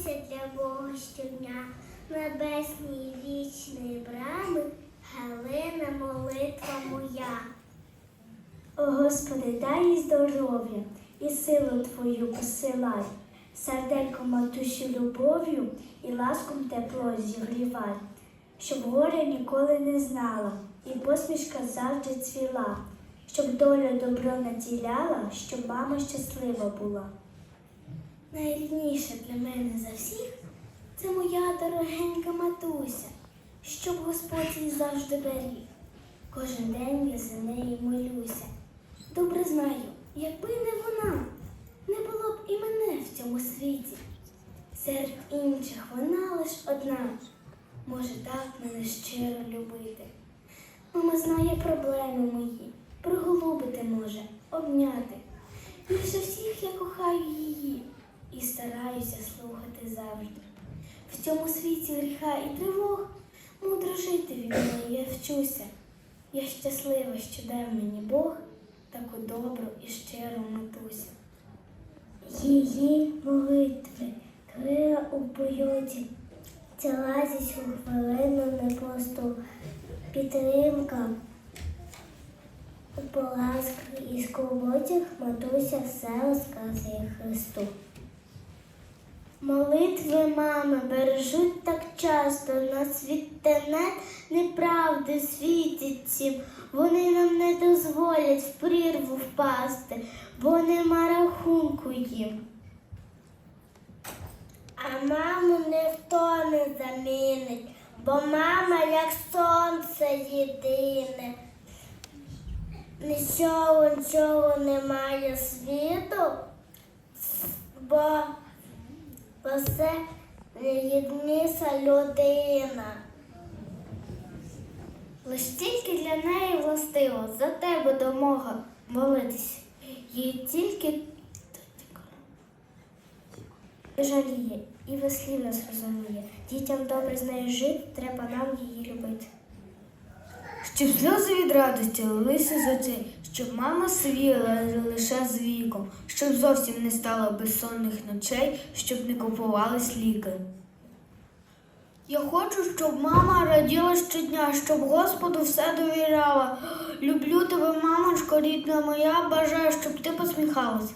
молюся для Бога щодня, небесні вічної брами, Галина молитва моя. О Господи, дай їй здоров'я і силу Твою посилай, серденько матусю любов'ю і ласком тепло зігрівай, щоб горя ніколи не знала, і посмішка завжди цвіла, щоб доля добро наділяла, щоб мама щаслива була. Найрідніше для мене за всіх це моя дорогенька матуся, щоб Господь її завжди беріг. Кожен день я за неї молюся. Добре знаю, якби не вона, не було б і мене в цьому світі. Серед інших вона лиш одна може так мене щиро любити. Мама знає проблеми мої, приголубити може, обняти. Більше всіх я кохаю її і стараюся слухати завжди. В цьому світі гріха і тривог мудро жити від неї я вчуся. Я щаслива, що дав мені Бог таку добру і щиру матусю. Її молитви, крила у польоті, це лазить у хвилину непросту підтримка у поласках і скорботях матуся все розказує Христу. Молитви мами бережуть так часто, на світенет неправди світять всім. Вони нам не дозволять в прірву впасти, бо нема рахунку їм. А маму ніхто не замінить, бо мама як сонце єдине. Нічого, нічого немає світу, бо бо це єдиниця людина. Лиш тільки для неї властиво за тебе домога молитись. Їй тільки жаліє і веслів нас розуміє. Дітям добре з нею жити, треба нам її любити. Щоб сльози від радості лилися з очей, щоб мама свіла лише з віком, щоб зовсім не стало безсонних ночей, щоб не купувались ліки. Я хочу, щоб мама раділа щодня, щоб Господу все довіряла. Люблю тебе, мамочко, рідна моя, бажаю, щоб ти посміхалась.